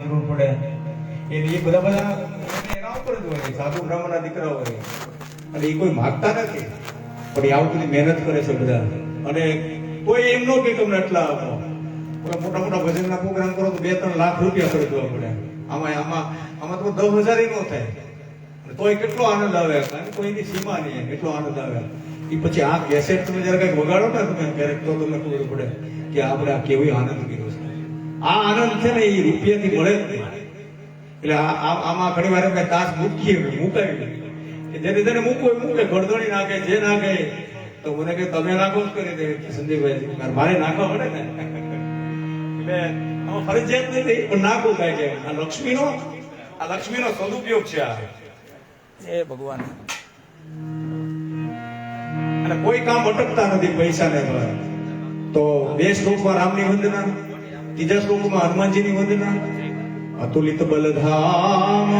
જરૂર પડે. એટલે એ બધા બધા એના ઉપર જ હોય, સાધુ બ્રાહ્મણના દીકરા હોય. અને એ કોઈ માગતા નથી, પણ એ આવું બધી મહેનત કરે છે બધા. અને કોઈ એમ ન કે તમને એટલા આપો. મોટા મોટા ભજનના પ્રોગ્રામ કરો તો બે ત્રણ લાખ રૂપિયા કરી જોવા પડે. આમાં આમાં આમાં તો દસ હજાર નો થાય. તોય કેટલો આનંદ આવે. કારણ કે કોઈની સીમા નહીં કેટલો આનંદ આવે. એ પછી આ કેસેટ તમે જયારે કંઈક વગાડો ને તમે, ક્યારેક તો તમને ખબર પડે કે આપણે આ કેવી આનંદ કર્યો આ આનંદ છે ને એ રૂપિયાથી મળે જ નહીં. એટલે આમાં ઘણી વાર કે તાસ મૂકીએ મૂકાવી જેને જેને મૂકવું એ મૂકે ગળદણી નાખે જે નાખે. તો મને કે તમે નાખો જ કરી દે. સંદીપભાઈ મારે- નાખવા પડે ને. એટલે હું ફરજિયાત નથી પણ નાખવું કાંઈ કે આ લક્ષ્મીનો આ લક્ષ્મીનો સદુપયોગ છે આ. એ ભગવાન. અને કોઈ કામ અટકતા નથી પૈસાને તો બે શ્લોકમાં રામની વંદના ત્રીજા શ્લોકમાં હનુમાનજીની વંદના. અતુલિત બલધામ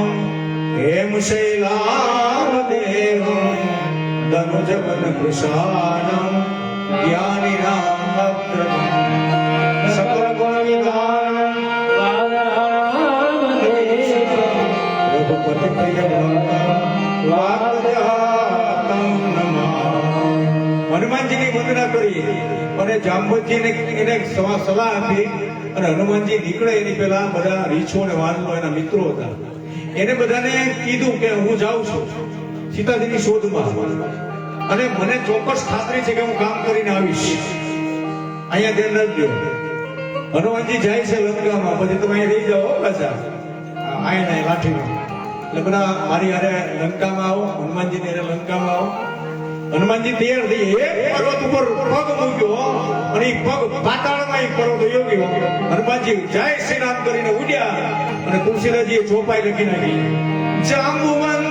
હેમ શૈલામ દેવ ધનુજ વન કૃષાણમ જ્ઞાની રામ સકલ ગુણ વિધાન રઘુપતિ પ્રિય. હનુમાનજીની વંદના કરી અને જાંબુજીને એને સલાહ આપી. અને હનુમાનજી નીકળે એની પહેલા બધા રીછો અને વાનરો એના મિત્રો હતા. એને બધાને કીધું કે હું જાઉં છું. સીતાજીની શોધમાં. અને મને ચોક્કસ ખાતરી છે કે હું કામ કરીને આવીશ. અહીંયા ધ્યાન રાખજો. હનુમાનજી જાય છે લંકામાં. પછી તમે અહીં રહી જાઓ પાછા. ને લાઠીમાં. એટલે બધા મારી હારે લંકામાં આવો, હનુમાનજીની હારે લંકામાં આવો. હનુમાનજી તૈયાર થઈ એક પર્વત ઉપર પગ મૂક્યો અને એ પગ પાતાળમાં પર્વત યોગી હનુમાનજી જય શ્રી રામ કરીને ઉડ્યા અને તુલસીદાસજીએ ચોપાઈ લખી નાખી. જાંબુવંત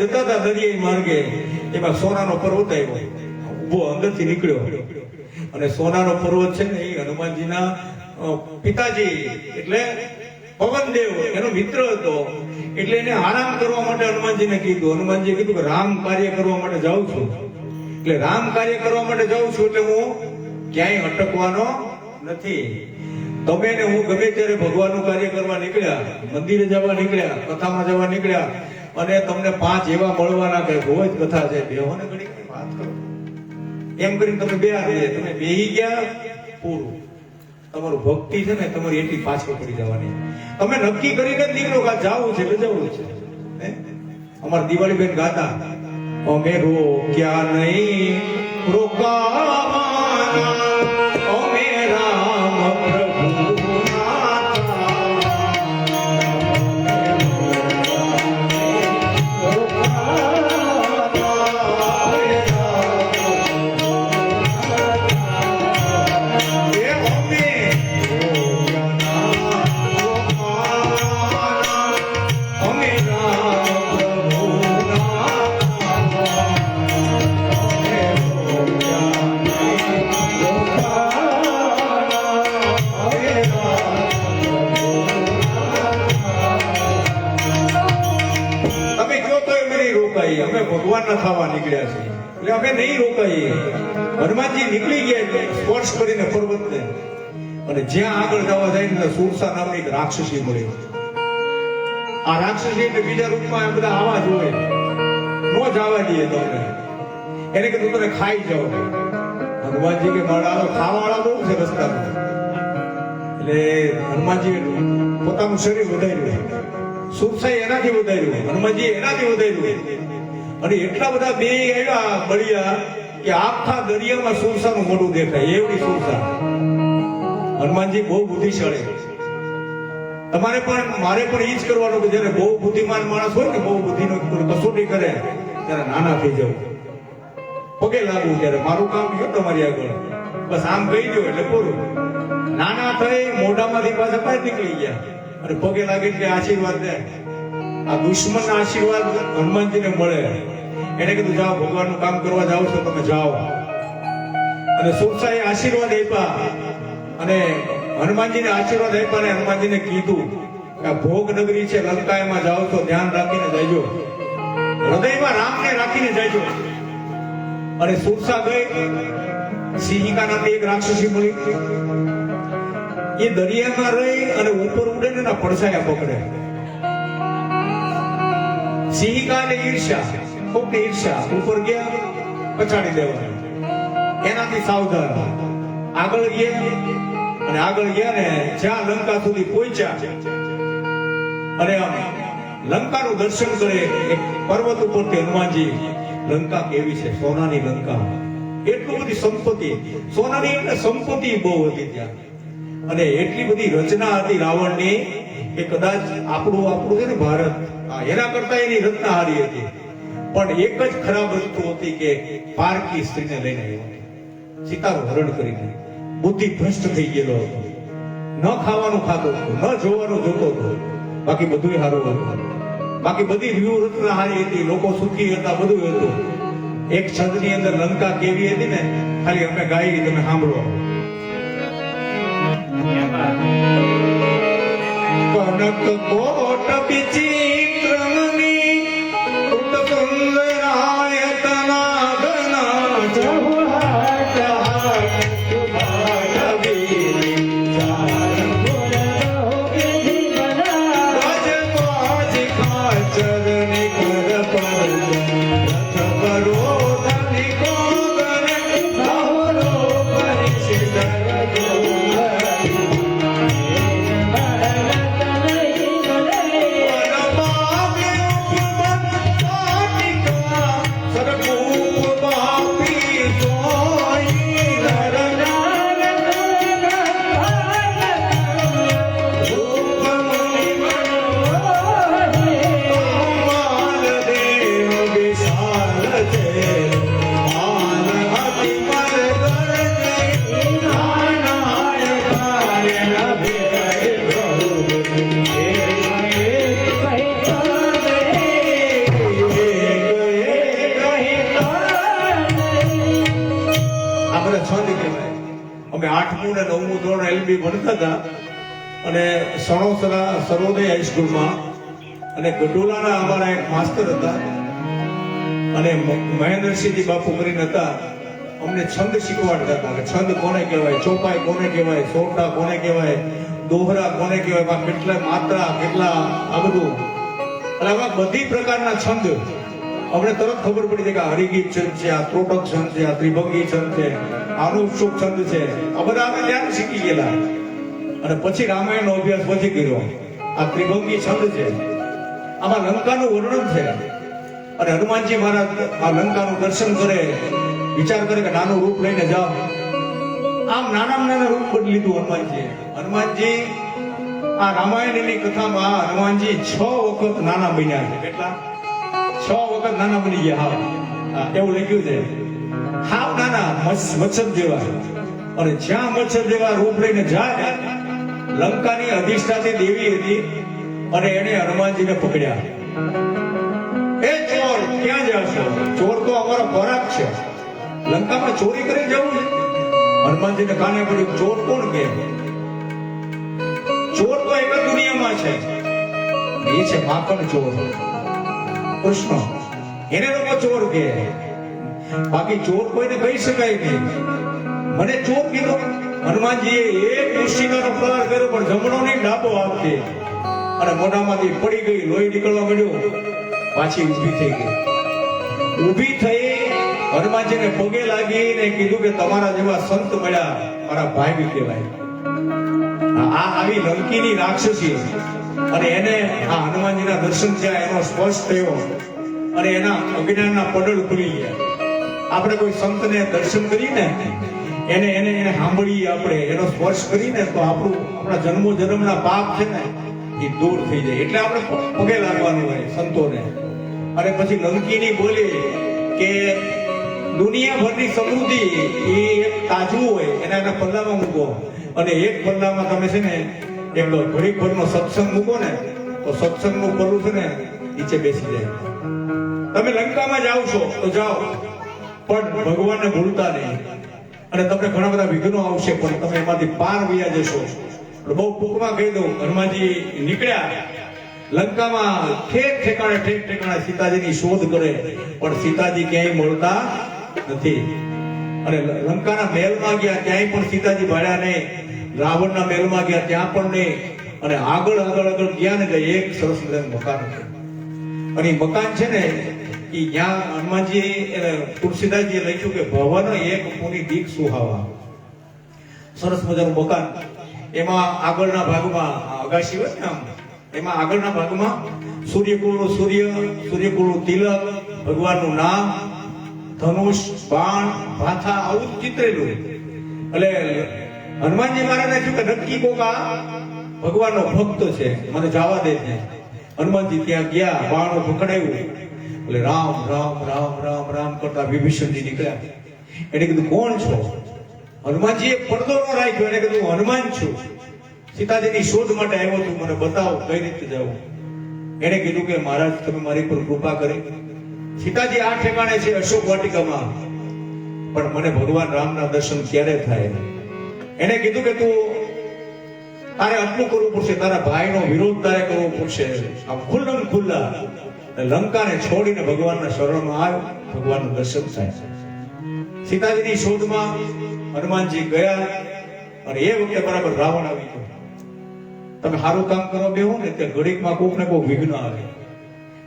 જતા હતા દરિયાઈ માર્ગે, એમાં સોનાનો પર્વત આવ્યો. ઊભો અંદરથી નીકળ્યો. અને સોનાનો પર્વત છે ને એ હનુમાનજીના પિતાજી, એટલે પવનદેવ, એનો મિત્ર હતો. એટલે એને આરામ કરવા માટે હનુમાનજીને કીધું. હનુમાનજી કીધું કે રામ કાર્ય કરવા માટે જાઉં છું. એટલે રામ કાર્ય કરવા માટે જાઉં છું એટલે હું ક્યાંય અટકવાનો નથી. તમે ને હું ગમે ત્યારે ભગવાનનું કાર્ય કરવા નીકળ્યા, મંદિરે જવા નીકળ્યા, કથામાં જવા નીકળ્યા અને તમને પાંચ એવા મળવાના કે જ કથા છે બેહોને ઘડી ઘડી વાત કરો. એમ કરીને તમે બે આવી તમે બેહી ગયા, પૂરું. તમારું ભક્તિ છે ને, તમારી એટલી પાછળ પડી જવાની. તમે નક્કી કરીને નીકળો કે જવું છે એટલે જવું છે? અમારા દિવાળી બેન ગાતા, અમે રોક્યા નહીં રોકાવાના સ્પર્શ કરીને પર્વતને અને જ્યાં આગળ જવા જાય ને સુરસા નામની એક રાક્ષસી મળી આ રાક્ષસી એટલે બીજા રૂપમાં એમ બધા આવા જ હોય. નો જવા દઈએ તમને. એને કીધું, તમે ખાઈ જાઓ. હનુમાનજી કે, મારા ખાવાવાળા બહુ છે રસ્તામાં. એટલે હનુમાનજી પોતાનું શરીર વધાર્યું સુરસાઈ એનાથી વધાર્યું હનુમાનજી એનાથી વધાર્યું અને એટલા બધા બે આવ્યા બળિયા કે આખા દરિયામાં સુરસાનું મોઢું દેખાય, એવડી સુરસા. હનુમાનજી બહુ બુદ્ધિશાળી. તમારે પણ, મારે પણ એ જ કરવાનું કે જ્યારે બહુ બુદ્ધિમાન માણસ હોય ને, બહુ બુદ્ધિનો કસોટી કરે, ત્યારે નાના થઈ જવું પગે લાગવું ત્યારે. મારું કામ ગયું તમારી આગળ. બસ આમ કહી દો એટલે પૂરું. નાના થઈ, મોઢામાંથી પાછા બહાર નીકળી ગયા. અને પગે લાગે એટલે આશીર્વાદ દે. આ દુશ્મનના આશીર્વાદ હનુમાનજીને મળે. એને કીધું, જાઓ, ભગવાનનું કામ કરવા જાઓ છો, તમે જાઓ. અને સુરસાએ આશીર્વાદ આપ્યા અને હનુમાનજીને આશીર્વાદ આપ્યા અને હનુમાનજીને કીધું કે ભોગ નગરી છે લંકામાં જાઓ તો ધ્યાન રાખીને જજો હૃદયમાં રામને રાખીને જજો અને સુરસા ગઈ સિંહિકા નામની એક રાક્ષસી મળી. એ દરિયામાં રહી અને ઉપર ઉડે ને પડછાયા પકડે. સિંહિકા ને ઈર્ષા ખોટી ઈર્ષા ઉપર ગયા, પછાડી દેવા એનાથી સાવધાન. આગળ ગયા અને આગળ ગયા ને જ્યાં લંકા સુધી પહોંચ્યા. અને લંકાનું દર્શન કરે, એક પર્વત ઉપરથી હનુમાનજી, લંકા કેવી છે? સોનાની લંકા. એટલું બધી સંપત્તિ. સોનાની એટલે સંપત્તિ બહુ હતી ત્યાં. અને એટલી બધી રચના હતી રાવણની કે કદાચ આપણું આપણું છે ને ભારત એના કરતા એની રચના હારી હતી. પણ એક જ ખરાબ વસ્તુ હતી કે પારકી સ્ત્રીને લઈને આવ્યો સીતાનું હરણ કરીને બુદ્ધિ ભ્રષ્ટ થઈ ગયેલો હતો. ન ખાવાનું ખાતો હતો ન જોવાનું જોતો હતો. બાકી બધું સારું હતું. બાકી બધી વ્યૂહરચના હારી હતી લોકો સુખી હતા બધું હતું. એક છંદની અંદર લંકા કેવી હતી ને ખાલી અમે ગાઈ તમે સાંભળો. કનક કોટ વિચિત્રમની ભણતા હતા અને સણોસરા સરોદય હાઈસ્કૂલમાં અને ગઢોલાના અમારા એક માસ્તર હતા. અને મહેન્દ્રસિંહજી બાપુ કરીને હતા. અમને છંદ શીખવાડતા હતા છંદ કોને કહેવાય? ચોપાઈ કોને કહેવાય? સોટા કોને કહેવાય? દોહરા કોને કહેવાય? કેટલા માત્રા, કેટલા આ બધું. અને આવા બધી પ્રકારના છંદ અમને તરત ખબર પડી જાય કે હરિગીત છંદ છે, આ ત્રોટક છંદ છે, આ ત્રિભંગી છંદ છે આનુષુપ છંદ છે. આ બધા અમે ત્યાં શીખી ગયેલા. અને પછી રામાયણનો અભ્યાસ પછી કર્યો. આ ત્રિભંગી છંદ છે. આમાં લંકાનું વર્ણન છે. અને હનુમાનજી મહારાજ આ લંકાનું દર્શન કરે, વિચાર કરે કે નાનું રૂપ લઈને જાઓ. આમ નાના નાના રૂપ બદલી લીધું હનુમાનજી હનુમાનજી, આ રામાયણની કથામાં હનુમાનજી છ વખત નાના બન્યા છે. કેટલા? છ વખત નાના બની ગયા હાવ એવું લખ્યું છે હાવ નાના મચ્છર જેવા અને જ્યાં મચ્છર જેવા રૂપ લઈને જાય લંકાની અધિષ્ઠાતી દેવી હતી અને એને હનુમાનજીને પકડ્યા એ ચોર ક્યાં જશો ચોર તો અમારો ખોરાક છે લંકામાં ચોરી કરી જવું છે હનુમાનજીને કાને પડ્યું ચોર કોણ કે ચોર તો એક દુનિયામાં છે એ છે માખણ ચોર કૃષ્ણ એને લોકો ચોર કે બાકી ચોર કોઈને કહી શકાય નહીં. મને ચોર કીધો. હનુમાનજીએ એક મુશ્કેલીનો પ્રહાર કર્યો, પણ જમણો નહીં, ડાબો આપતી અને મોઢામાંથી પડી ગઈ, લોહી નીકળવા મળ્યો પાછી ઊભી થઈ ગઈ. ઊભી થઈ હનુમાનજીને પગે લાગીને કીધું કે તમારા જેવા સંત મળ્યા, મારા ભાઈ કહેવાય. આ આવી લંકીની રાક્ષસી. અને એને આ હનુમાનજીના દર્શન થયા, એનો સ્પર્શ થયો. અને એના અજ્ઞાનના પડળ ખુલી ગયા. આપણે કોઈ સંતને દર્શન કરીને એને એને એને સાંભળીએ આપણે, એનો સ્પર્શ કરીને તો આપણું, આપણા જન્મો જન્મના પાપ છે ને, એ દૂર થઈ જાય. એટલે આપણે પગે લાગવાનું હોય સંતોને. અને પછી લંકીની બોલી કે દુનિયાભરની સમૃદ્ધિ એ એક તાજવું હોય, એના એના પલ્લામાં મૂકો. અને એક પલ્લામાં તમે છે ને એક ઘડીક ભરનો સત્સંગ મૂકો ને તો સત્સંગનું પલ્લું છે ને, નીચે બેસી જાય. તમે લંકામાં જાઓ છો, તો જાઓ. પણ ભગવાનને ભૂલતા નહીં. અને તમને ઘણા બધા વિઘ્નો આવશે, પણ તમે એમાંથી પાર વયા જશો. બહુ ટૂંકમાં કહી દઉં, હનુમાનજી નીકળ્યા. લંકામાં ઠેક ઠેકાણે ઠેક ઠેકાણે સીતાજીની શોધ કરે. પણ સીતાજી ક્યાંય મળતા નથી. અને લંકાના મહેલમાં ગયા, ક્યાંય પણ સીતાજી ભાડ્યા નહીં. રાવણના મહેલમાં ગયા ત્યાં પણ નહીં અને આગળ આગળ આગળ ગયા ને એક સરસ મજાનું મકાન અને મકાન છે ને, એ જ્યાં હનુમાનજી તુલસીદાસજીએ લખ્યું કે ભવન એક પુની દીક સુહાવા. સરસ મજાનું મકાન. એમાં આગળના ભાગમાં અગાશી હોય ને આમ, એમાં આગળના ભાગમાં સૂર્યકુળનું સૂર્ય, સૂર્યકુળનું તિલક, ભગવાનનું નામ, ધનુષ, બાણ, ભાથા આવું ચિતરેલું. એટલે હનુમાનજી મહારાજે થયું કે નક્કી કોકા, ભગવાનનો ભક્ત છે, મને જવા દે છે હનુમાનજી ત્યાં ગયા, બાણો પકડાયું એટલે રામ રામ રામ રામ રામ કરતા વિભીષણજી નીકળ્યા. એને કીધું, કોણ છો? હનુમાનજીએ પડદો ન રાખ્યો, એને કીધું હનુમાન છું. સીતાજીની શોધ માટે આવ્યો છું, મને બતાવો, કઈ રીતે જવું એને કીધું કે, મહારાજ, તમે મારી પર કૃપા કરી. સીતાજી આ ઠેકાણે છે અશોક વાટિકામાં. પણ મને ભગવાન રામના દર્શન ક્યારે થાય? એને કીધું કે તું તારે આટલું કરવું પડશે, તારા ભાઈનો વિરોધ તારે કરવો પડશે. આમ ખુલ્લમ ખુલ્લા. લંકાને છોડીને ભગવાનના શરણમાં આવ્યો. ભગવાનનું દર્શન થાય. સીતાજીની શોધમાં હનુમાનજી ગયા અને એ વખતે બરાબર રાવણ આવી ગયો. તમે સારું કામ કરો બેહો ને તે ઘડીકમાં કોક ને કોક વિઘ્ન આવે.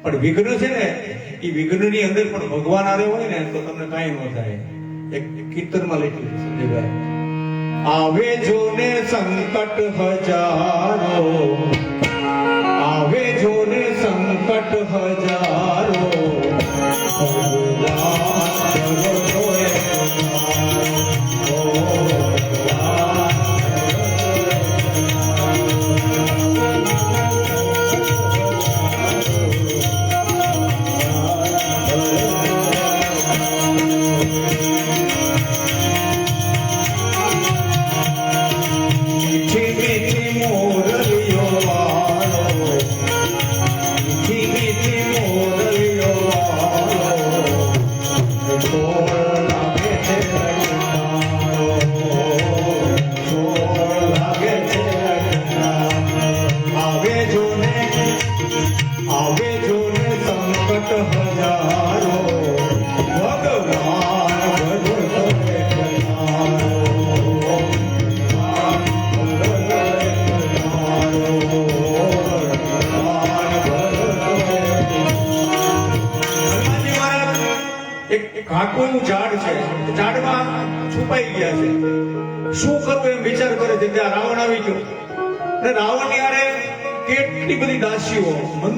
પણ વિઘ્ન છે ને, એ વિઘ્નની અંદર પણ ભગવાન આવે હોય ને, તો તમને કાંઈ ન થાય. એક કીર્તનમાં લખ્યું છે સંજયભાઈ આવે જો ને સંકટ હજારો. આવે જો ને સંકટ હજારો.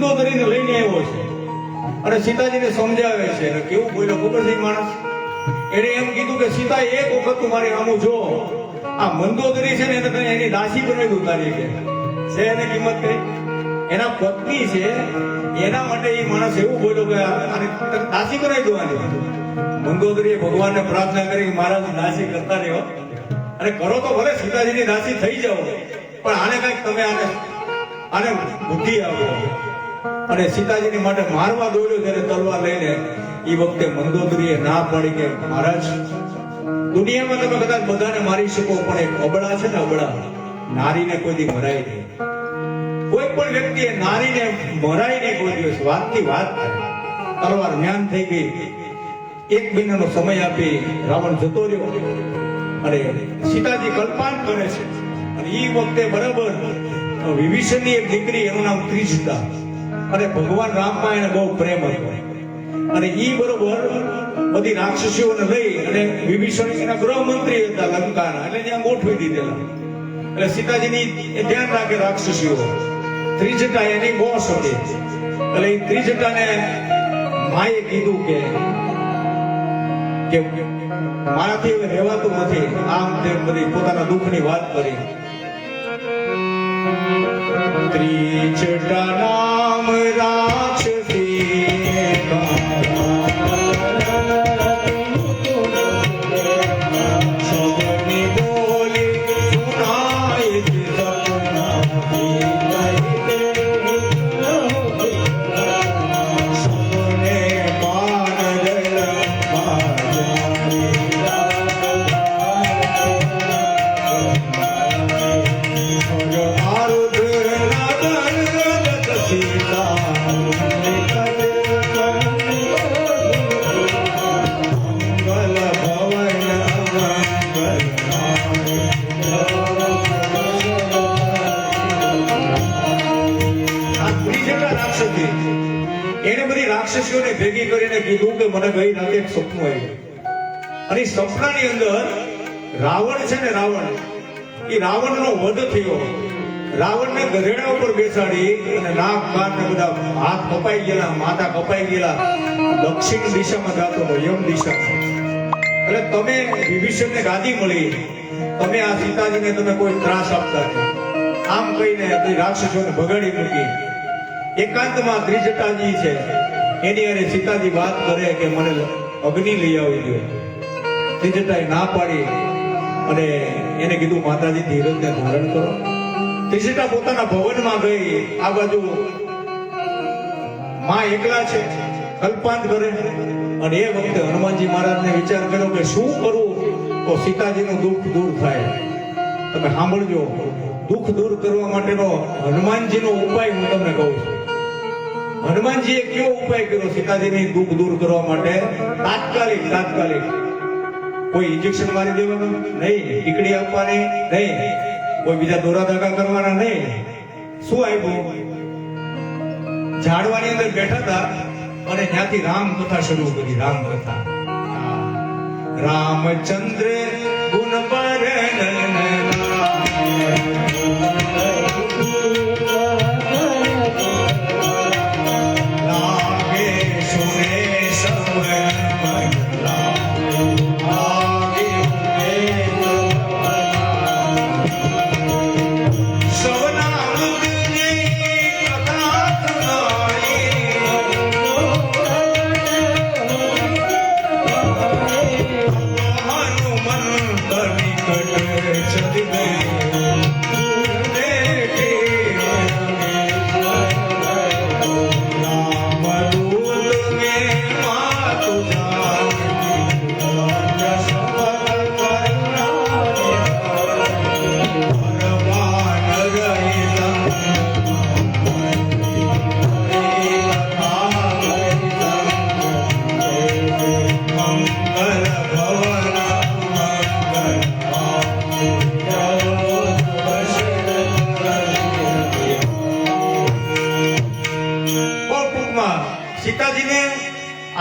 દાસીઓ કરીને લઈને આવ્યો છે. અને સીતાજીને સમજાવે છે અને કેવું બોલ્યો ખબર છે માણસ એણે એમ કીધું કે, સીતા, એક વખત તું મારી આમું જો. આ મંદોદરી છે ને, એને તને એની દાસી બનાવી દઉં છે છે એને કિંમત કઈ? એના પત્ની છે, એના માટે એ માણસ એવું બોલ્યો કે, આને દાસી બનાવી દઉં આને મંદોદરીએ ભગવાનને પ્રાર્થના કરી મહારાજ દાસી કરતા રહ્યો અને કરો તો ભલે, સીતાજીની દાસી થઈ જાઓ, પણ આને કંઈક તમે આને આને બુદ્ધિ આપો. અને સીતાજીની માટે મારવા દોડ્યો ત્યારે તલવાર લઈને એ વખતે મંદોદરીએ ના પાડી કે, મહારાજ, દુનિયામાં તમે કદાચ બધાને મારી શકો, પણ એક અબળા છે ને અબળા, નારીને કોઈ દી મરાય નહીં. કોઈ પણ વ્યક્તિએ નારીને મરાય નહીં કોઈ દિવસ. વાતની વાત તલવાર જ્ઞાન થઈ ગઈ. એક મહિનાનો સમય આપી રાવણ જતો રહ્યો. અને સીતાજી કલ્પાન કરે છે. અને એ વખતે બરાબર વિભીષણની એક દીકરી એનું નામ ત્રિજતા. અને ભગવાન રામમાં એને બહુ પ્રેમ હતો. અને ઈ બરોબર બધી રાક્ષસીઓને લઈ અને વિભીષણ એના ગૃહમંત્રી હતા લંકાના. એટલે ત્યાં ગોઠવી દીધેલા. એટલે સીતાજીની એ ધ્યાન રાખે રાક્ષસીઓ. ત્રિજટા એની બોસ હતી. એટલે એ ત્રિજટાને માએ કીધું કે કે મારાથી હવે રહેવાતું નથી. આમ તેમ બધી પોતાના દુઃખની વાત કરી. ત્રિજટા નામ રાક્ષસી સપનાની અંદર રાવણ છે ને રાવણ, એ રાવણનો વધ થયો. રાવણને ગધેડા ઉપર બેસાડી અને નાક કાન ને બધા હાથ કપાઈ ગયેલા, માથા કપાઈ ગયેલા. દક્ષિણ દિશામાં જતો હતો યમ દિશામાં. એટલે તમે વિભીષણને ગાદી મળી. તમે આ સીતાજીને તમે કોઈ ત્રાસ આપતા આમ કહીને રાક્ષસોને ભગાડી મૂકી. એકાંતમાં ત્રિજટાજી છે. એની અને સીતાજી વાત કરે કે મને અગ્નિ લઈ આવી દો ત્રિજટાએ ના પાડી અને એને કીધું, માતાજી, ધીરજને ધારણ કરો. ત્રિજટા પોતાના ભવનમાં ગઈ. આ બાજુ માં એકલા છે, કલ્પાંત કરે અને એ વખતે હનુમાનજી મહારાજને વિચાર કર્યો કે શું કરવું તો સીતાજીનું દુઃખ દૂર થાય. તમે સાંભળજો, દુઃખ દૂર કરવા માટેનો હનુમાનજીનો ઉપાય હું તમને કહું છું. હનુમાનજીએ કેવો ઉપાય કર્યો સીતાજીની દુઃખ દૂર કરવા માટે? તાત્કાલિક તાત્કાલિક. કોઈ ઇન્જેક્શન મારી દેવાનું નહીં, ટીકડી આપવાની નહીં, કોઈ બીજા દોરા ધાગા કરવાના નહીં. શું આપ્યું ઝાડવાની અંદર બેઠા હતા અને ત્યાંથી રામ કથા શરૂ કરી રામ કથા રામચંદ્ર ગુણ લાગે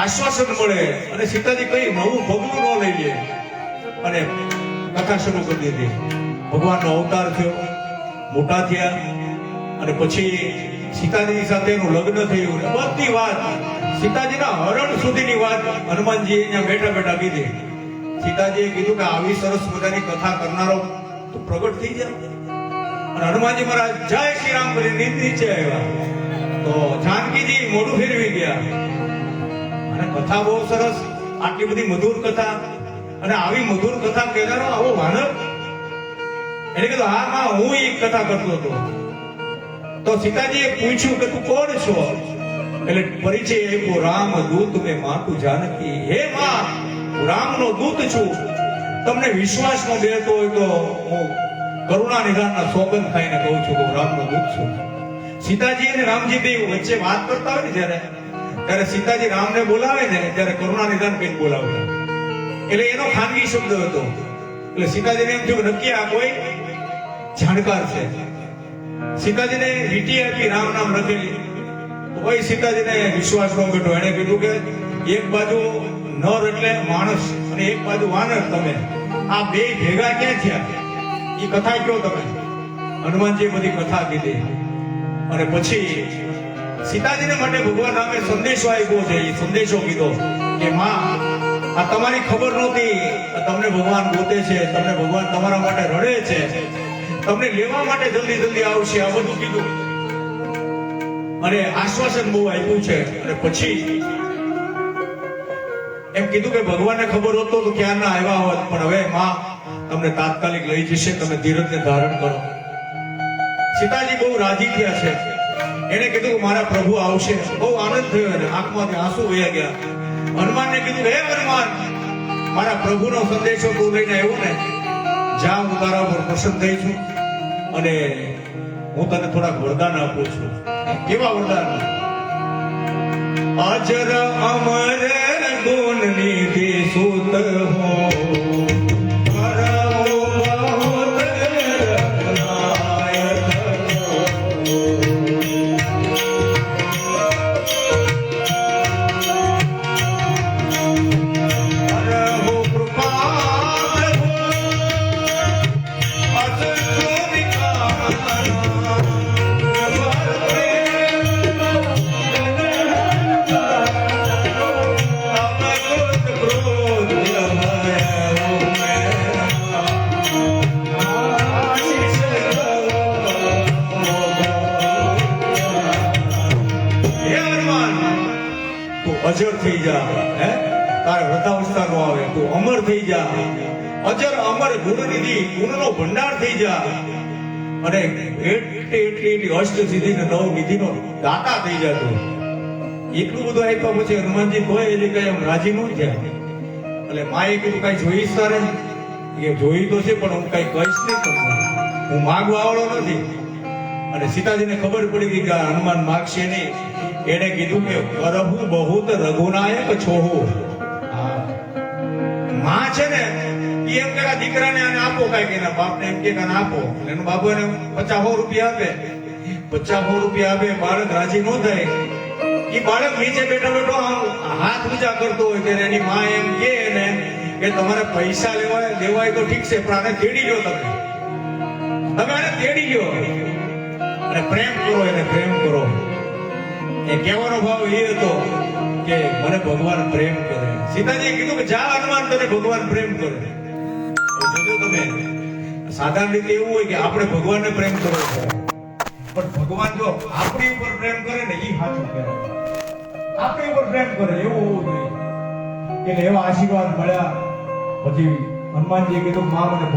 આશ્વાસન મળે અને સીતાજી કઈ નવું ભગવું ન લઈ લે. અને કથા શરૂ કરી દીધી. ભગવાનનો અવતાર થયો, મોટા થયા અને પછી સીતાજીની સાથે એનું લગ્ન થયું. બધી વાત, સીતાજીના હરણ સુધીની વાત હનુમાનજી અહીંયા બેઠા બેઠા કીધી. સીતાજીએ કીધું કે, આવી સરસ મજાની કથા કરનારો તો પ્રગટ થઈ જાય અને હનુમાનજી મહારાજ, જય શ્રી રામ કરી નીચે આવ્યા. તો જાનકીજી મોઢું ફેરવી ગયા. અને કથા બહુ સરસ. આટલી બધી મધુર કથા. અને આવી મધુર કથા કહેનારો આવો વાનર. એને કીધું, હા માં હું એક કથા કરતો હતો. તો સીતાજીએ પૂછ્યું કે, તું કોણ છો? એટલે પરિચય આપ્યો, રામ દૂત મેં માતું જાનકી હે માં હું રામનો દૂત છું. તમને વિશ્વાસ ન બેસતો હોય તો હું કરુણા નિધાનના સોગંદ ખાઈને કહું છું કે હું રામનો દૂત છું. સીતાજી અને રામજી બે વચ્ચે વાત કરતા હોય ને જ્યારે ત્યારે સીતાજી રામને બોલાવે ને, ત્યારે કરુણા નિધાન કઈ બોલાવે એટલે એનો ખાનગી શબ્દ હતો. એટલે સીતાજીને એમ થયું નક્કી આ કોઈ જાણકાર છે. સીતાજીને વીટી આપી, રામ નામ રખેલી. કોઈ સીતાજીને વિશ્વાસ ન બેઠો એને કીધું કે એક બાજુ નર એટલે માણસ અને એક બાજુ વાનર તમે. આ બે ભેગા ક્યાં થયા? એ કથા કયો તમે. હનુમાનજી બધી કથા કીધી. અને પછી સીતાજીને માટે ભગવાન રામે સંદેશો આપ્યો છે, એ સંદેશો કીધો. કે માં, આ તમારી ખબર નહોતી. તમને ભગવાન ગોતે છે, તમને ભગવાન તમારા માટે રડે છે. તમને લેવા માટે જલ્દી જલ્દી આવશે. આ બધું કીધું. અને આશ્વાસન બહુ આપ્યું છે. અને પછી એમ કીધું કે ભગવાનને ખબર હોતો તો ક્યાં ના આવ્યા હોત. પણ હવે, માં, તમને તાત્કાલિક લઈ જશે. તમે ધીરજને ધારણ કરો. સીતાજી બહુ રાજી થયા છે. એને કીધું મારા પ્રભુ આવશે. બહુ આનંદ થયો એને. આંખમાંથી આંસુ વયા ગયા. હનુમાનને કીધું, હે હનુમાન, મારા પ્રભુનો સંદેશો તું લઈને આવ્યો ને જા તારા ઉપર પ્રસન્ન થઈ છું અને હું તને થોડાક વરદાન આપું છું. કેવા વરદાન? અજર અમર ગુણ નિધિ સુત હો અજર થઈ જા, હે? તારે વૃદ્ધાવસ્થા નો આવે, તું અમર થઈ જા. અજર અમર ગુણનિધિ ગુણનો ભંડાર થઈ જા. અને એટલી એટલી એટલી અષ્ટ સિદ્ધિ ને નવ નિધિનો દાતા થઈ જા તું. એટલું બધું આપ્યા પછી હનુમાનજી કોઈ એટલે કઈ એમ રાજી ન થયા. એટલે માએ કીધું, કઈ જોઈશ તારે? એ જોઈ તો છે, પણ હું કઈ કહીશ નહીં તમને. હું માગવા વાળો નથી. અને સીતાજીને ખબર પડી ગઈ કે હનુમાન માગશે નહીં. એને કીધું કે કરહુ બહુત રઘુનાયક છોહુ. માં છે ને એ એમ કે દીકરાને આને આપો કાંઈક એના બાપને એમ કે આને આપો. એનો બાપુ એને પચાસો રૂપિયા આપે. પચાસો રૂપિયા આપે, બાળક રાજી ન થાય. એ બાળક નીચે બેઠો બેઠો હાથ ઊંચા કરતો હોય ત્યારે એની માં એમ કે એને કે તમારે પૈસા લેવાય, દેવાય તો ઠીક છે, પણ આને તેડી લો તમે. તમે આને તેડી ગયો. અને પ્રેમ કરો, એને પ્રેમ કરો. એ કહેવાનો ભાવ એ હતો કે મને ભગવાન પ્રેમ કરે. સીતાજીએ કીધું કે જા હનુમાન, તને ભગવાન પ્રેમ કરે. જોજો તમે, સાધારણ રીતે એવું હોય કે આપણે ભગવાનને પ્રેમ કરવો છે પણ ભગવાન જો આપણી ઉપર પ્રેમ કરે ને એ સાચું કહેવાય. આપણી ઉપર પ્રેમ કરે, એવું હોવું જોઈએ. એટલે એવા આશીર્વાદ મળ્યા. પછી હનુમાનજીએ કીધું, મા, મને